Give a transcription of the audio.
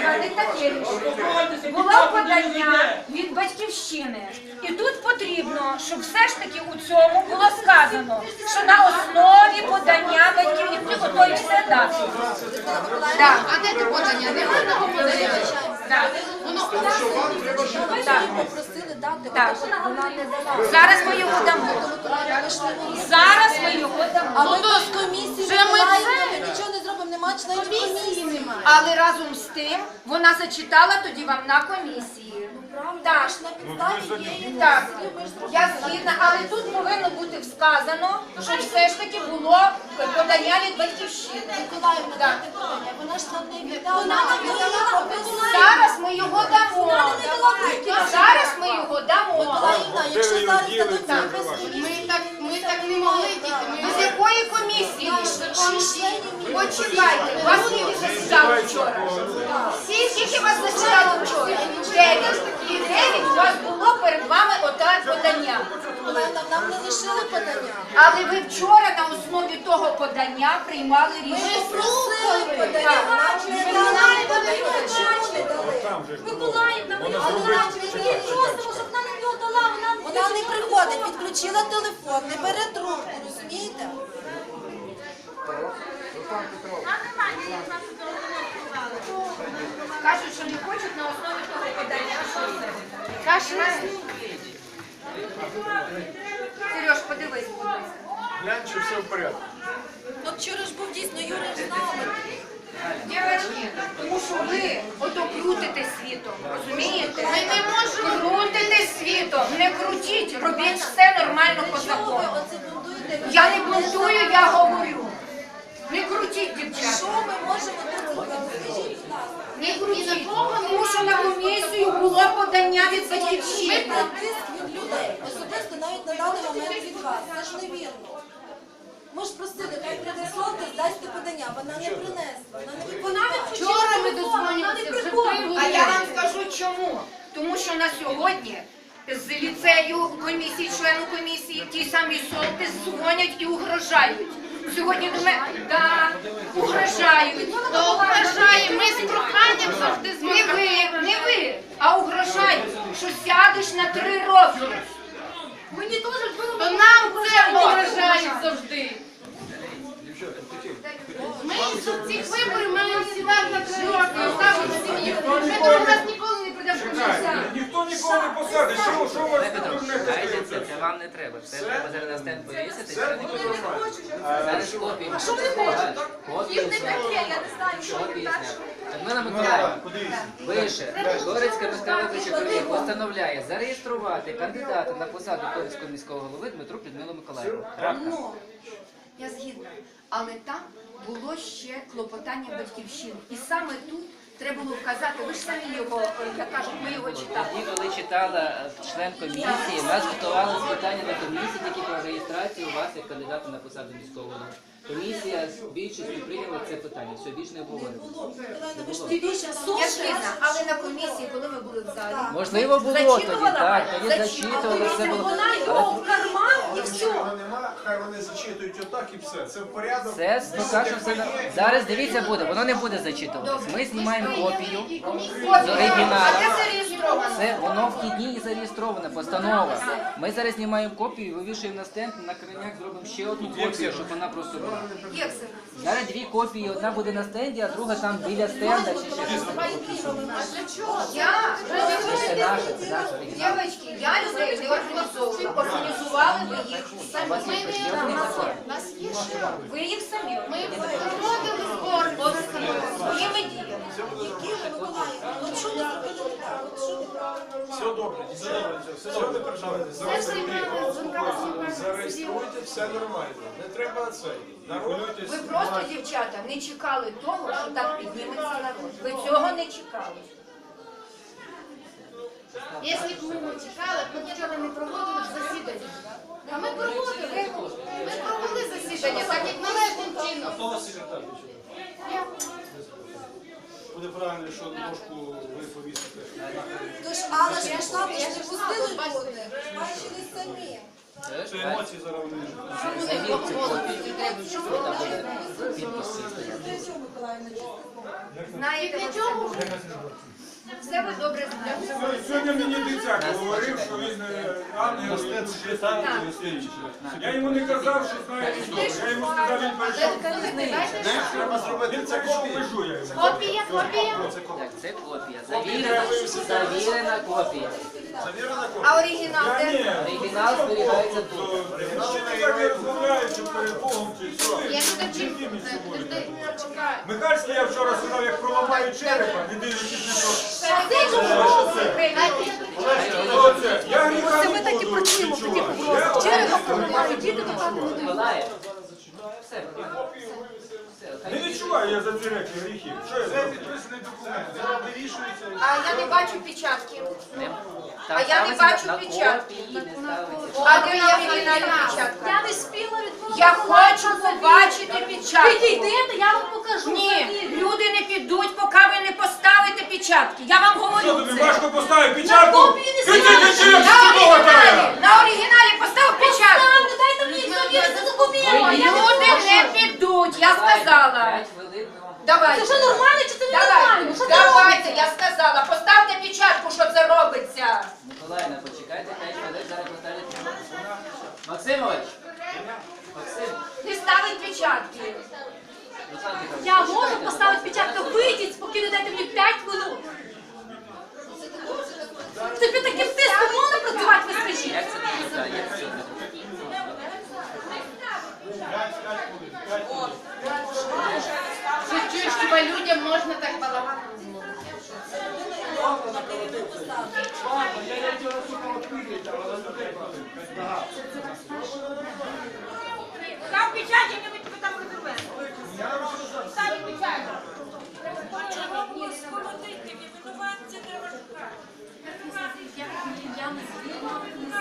таке рішення. Було подання від батьківщини. І тут потрібно, щоб все ж таки у цьому було сказано, що на основі подання батьківщини, ото і все дати. Так. А де ти подання? Не можна подання. Так. Воно Так. Попросили дати, Так. вона не дала. Зараз ми його дамо. Зараз ми його дамо. А ми без комісії нічого не зробимо, нема членів комісії. немає. Але разом з тим вона зачитала тоді вам на комісії. Так. На підставі є Так, зробили. я згідна, але тут повинно бути сказано, що все ж таки було подання від батьківщини. Миколаївна, Так. дайте подання, вона ж нам не віддала. Вона нам не віддала. Зараз ми його дамо. Зараз ми його дамо. Миколаївна, якщо зараз дадуть це без комісії, Ми так, ми так не могли діти. Ми З якої комісії? шість членів ні. Почекайте, вас скільки засідало вчора? Всі скільки вас засідало вчора? Дев'ять. І дев'ять у вас було перед вами оте подання. Нам не лишили подання. Але ви вчора на основі того подання приймали Ми рішення. подання, нам не дали подання. Не? Миколаївна, ми не просимо, щоб не його дала, вона Вона не приходить, відключила телефон, не бере трубку, розумієте? Кажуть, що не хочуть на основі того подання. Що? Каші Сереж, подивись, будь ласка. Глянь, чи все в порядку. Ну вчора ж був дійсно Юра ж знав. Дівчатки, тому що ви ото крутите світом, розумієте? Ми не можемо. Крутите світом, не крутіть, робіть все нормально по закону. оце бунтуєте? Я не бунтую, я говорю. Не крутіть, Що ми можемо тут зробити? Не крутіть. Тому що на комісію було подання від Ми батьківщини. про тиск від людей. Особисто навіть на даний момент від вас. Це ж невірно. Ми ж просили, хай принесоте, здасться подання. Вона не принесла. Вона не Вона не Вчора ми дозвонилися, вже А я вам скажу чому. Тому що на сьогодні з ліцею комісії, члену комісії, ті самі солти дзвонять і угрожають. Сьогодні до мене да, угрожають. То вважає, ми з проханням завжди з Не ви, не ви, а угрожають, що сядеш на три роки. Мені теж було То нам це вважають завжди. Ми з цих виборів маємо сідати на три роки, оставити сім'ю. Ми до нас ніколи не прийдемо в. Ніхто нікого не посадить. Що, що у вас тут не вам не треба. Це треба зараз на стенд повісити. Це Це не буде. Зараз копію. А що вони хочуть? Копію Їм не таке, я не знаю, що Копію їм Людмила Миколаївна пише, Горицька міська виборча комісія постановляє зареєструвати кандидата на посаду Горицького міського голови Дмитру Людмилу Миколаївну. Ну, я згідна. Але там було ще клопотання батьківщини. І саме тут треба було вказати, ви ж самі його, як кажуть, ми його читали. Тоді, коли читала е, член комісії, нас готували з питання на комісії тільки про реєстрацію вас як кандидата на посаду міського голови. Комісія з більшістю прийняла це питання, все більше не обговорювали. Миколаївна, було. Я згідна, але на комісії, коли ми були в залі, Можливо, було тоді, Зачитувала так, тоді зачитували, все було. Вона його в карман і все. Нічого нема, хай вони зачитують отак і все. Це в порядок. Це покажемо все на зараз. Дивіться буде, воно не буде зачитуватись. Ми знімаємо копію з оригіналу. А де зареєстровано? Це воно в ті дні і зареєстрована постанова. Ми зараз знімаємо копію, вивішуємо на стенд, на криняк зробимо ще одну копію, щоб вона просто була. Це? Зараз дві копії, одна буде на стенді, а друга там біля стенда чи ще щось. Я, Це наша, це наша оригінал. дівчатки, я людей не організовую. Організували ви їх самі. У нас є? Ви їх самі. Ми проводили збори. Своїми діями. Які ви, Миколаївна? От що ви зробили не так? От що неправильно? Все добре, все добре, все добре. Зареєструйте, зареєструйте, все нормально. Не треба це. Ви просто, дівчата, не чекали того, що так підніметься народ. Ви цього не чекали. Якщо б ми не чекали, ми вчора не проводили засідання. А ми проводили. Ми провели засідання, так як належним чином. Хто вас секретар? Я. Буде що дошку ви повісите. Тож Алла ж ви ж не пустили люди. Бачили самі. Це емоції зараз вони. Там? Знаєте, для чого? Все ви добре знаєте. Сьогодні мені дитяк говорив, що він ангел. і душі. Я йому не казав, що знає історію. Він прийшов. Він це межу я йому. Копія, копія. Так, це копія. Завірена, завірена копія. А оригінал де? Оригінал зберігається тут. Не я так із собою? Михальський я вчора сказав, як проламаю черепа, не дивлячись на то. Що це? Я гріха не буду відчувати. Я Черепа проламаю, діти Миколаїв. Все, все. Не відчуваю я за ці речі гріхів. Що я зроблю? А я не бачу печатки. А я не бачу печатки. А де на оригіналі печатка? Я не спіла. Я хочу побачити печатку. Підійдете, я вам покажу. Ні, люди не підуть, поки ви не поставите печатки. Я вам Що говорю тобі це. важко поставити печатку? копії не Ти На оригіналі, на оригіналі постав печатку. Ставте, дайте мені завірити за копіями. Люди не підуть, я сказала. П'ять хвилин ми вам Давайте. Це що нормально чи це не Давайте, нормально? Що це давайте, я сказала, поставте печатку, що це робиться. Миколаївна, почекайте 5 хвилин, зараз поставите. Максимович! Максим! Не ставить печатки. Руслан Петрович, Я можу почекайте, поставити будь ласка. печатку, вийдіть, спокійно дайте мені 5 минут. Це під таким тиском можна працювати, ви скажіть? Як це не так?